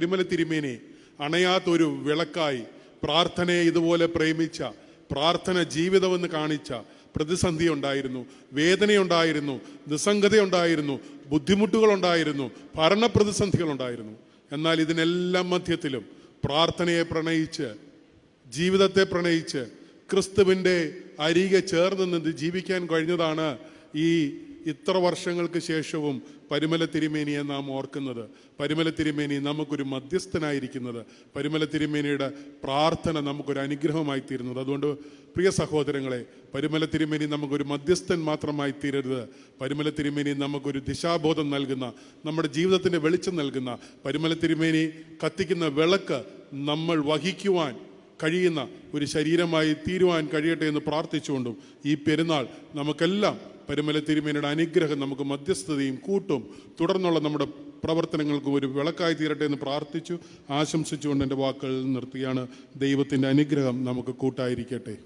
പരിമല തിരുമേനെ അണയാത്തൊരു വിളക്കായി പ്രാർത്ഥനയെ ഇതുപോലെ പ്രേമിച്ച പ്രാർത്ഥന ജീവിതമെന്ന് കാണിച്ച പ്രതിസന്ധി ഉണ്ടായിരുന്നു വേദനയുണ്ടായിരുന്നു നിസ്സംഗതയുണ്ടായിരുന്നു ബുദ്ധിമുട്ടുകളുണ്ടായിരുന്നു ഭരണപ്രതിസന്ധികളുണ്ടായിരുന്നു. എന്നാൽ ഇതിനെല്ലാം മധ്യത്തിലും പ്രാർത്ഥനയെ പ്രണയിച്ച് ജീവിതത്തെ പ്രണയിച്ച് ക്രിസ്തുവിന്റെ അരികെ ചേർന്ന് നിന്ന് ജീവിക്കാൻ കഴിഞ്ഞതാണ് ഈ ഇത്ര വർഷങ്ങൾക്ക് ശേഷവും പരിമല തിരുമേനിയെ നാം ഓർക്കുന്നത്. പരിമല തിരുമേനി നമുക്കൊരു മധ്യസ്ഥനായിരിക്കുന്നത്. പരിമല തിരുമേനിയുടെ പ്രാർത്ഥന നമുക്കൊരു അനുഗ്രഹമായി തീരുന്നത്. അതുകൊണ്ട് പ്രിയ സഹോദരങ്ങളെ പരിമല തിരുമേനി നമുക്കൊരു മധ്യസ്ഥൻ മാത്രമായി തീരരുത്. പരിമല തിരുമേനി നമുക്കൊരു ദിശാബോധം നൽകുന്ന നമ്മുടെ ജീവിതത്തിന്റെ വെളിച്ചം നൽകുന്ന പരിമല തിരുമേനി കത്തിക്കുന്ന വിളക്ക് നമ്മൾ വഹിക്കുവാൻ കഴിയുന്ന ഒരു ശരീരമായി തീരുവാൻ കഴിയട്ടെ എന്ന് പ്രാർത്ഥിച്ചുകൊണ്ടും ഈ പെരുന്നാൾ നമുക്കെല്ലാം പരിമല തിരുമേനിയുടെ അനുഗ്രഹം നമുക്ക് മധ്യസ്ഥതയും കൂട്ടും. തുടർന്നുള്ള നമ്മുടെ പ്രവർത്തനങ്ങൾക്ക് ഒരു വിളക്കായി തീരട്ടെ എന്ന് പ്രാർത്ഥിച്ചു ആശംസിച്ചുകൊണ്ട് എന്റെ വാക്കുകൾ നിർത്തുകയാണ്. ദൈവത്തിന്റെ അനുഗ്രഹം നമുക്ക് കൂട്ടായിരിക്കട്ടെ.